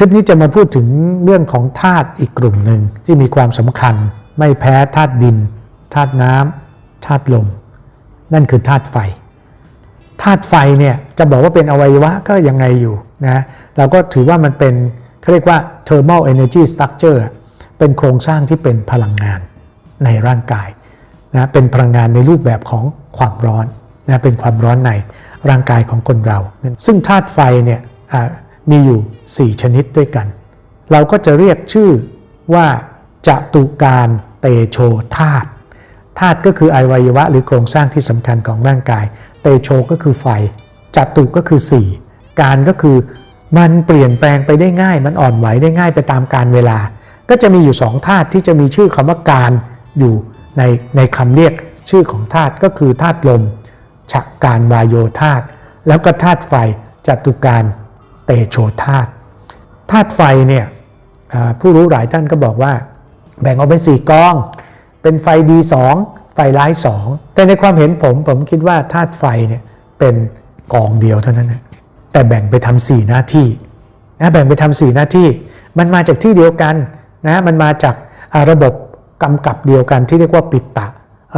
ลิปนี้จะมาพูดถึงเรื่องของธาตุอีกกลุ่มหนึ่งที่มีความสำคัญ ไม่แพ้ธาตุดินธาตุน้ำธาตุลม นั่นคือธาตุไฟธาตุไฟเนี่ยจะบอกว่าเป็นอวัยวะก็ยังไงอยู่นะเราก็ถือว่ามันเป็นเขาเรียกว่า thermal energy structure เป็นโครงสร้างที่เป็นพลังงานในร่างกายนะเป็นพลังงานในรูปแบบของความร้อนนะเป็นความร้อนในร่างกายของคนเรา ซึ่งธาตุไฟเนี่ย มีอยู่ 4 ชนิดด้วยกัน เราก็จะเรียกชื่อว่าจตุการเตโชธาตุธาตุก็คืออวัยวะหรือโครงสร้างที่สำคัญของร่างกาย เตโชก็คือไฟจัตุก็คือ 4 การก็คือมันเปลี่ยนแปลงไปได้ง่าย มันอ่อนไหวได้ง่ายไปตามการเวลา ก็จะมีอยู่สองธาตุที่จะมีชื่อคำว่าการอยู่ในในคำเรียกชื่อของธาตุก็คือธาตุลมฉะการวายโยธาตุแล้วก็ธาตุไฟจัตุการเตโชธาตุธาตุไฟเนี่ยผู้รู้หลายท่านก็บอกว่า แบ่งออกเป็นสี่กอง เป็นไฟดีสองไฟร้ายสองแต่ในความเห็นผมผมคิดว่าธาตุไฟเนี่ยเป็นกองเดียวเท่านั้นนะแต่แบ่งไปทำสี่หน้าที่นะแบ่งไปทำสี่หน้าที่ มันมาจากที่เดียวกันนะมันมาจาการะบบกำกับเดียวกันที่เรียกว่าปิตะ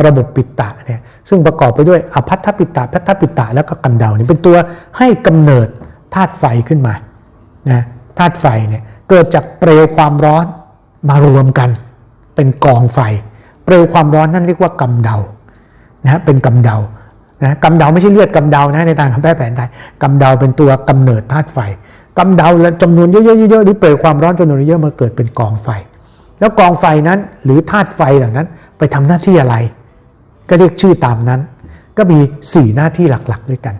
ระบบปิตะเนี่ยซึ่งประกอบไปด้วยอภัททปิตะพัทธปิตะแล้วก็กำเดานี่เป็นตัวให้กำเนิด ธาตุไฟขึ้นมานะธาตุไฟเนี่ยเกิดจากเปลวความร้อนมารวมกัน เป็นกองไฟ เปลวความร้อนนั่นเรียกว่ากำเดานะเป็นกำเดานะกำเดาไม่ใช่เลือดกำเดานะในทางแพทย์แผนไทยกำเดาเป็นตัวกำเนิดธาตุไฟกำเดาและจำนวนเยอะๆๆหรือเปลวความร้อนจำนวนเยอะมาเกิดเป็นกองไฟ แล้วกองไฟนั้นหรือธาตุไฟเหล่านั้นไปทำหน้าที่อะไร ก็เรียกชื่อตามนั้น ก็มี 4 หน้าที่หลักๆ ด้วยกัน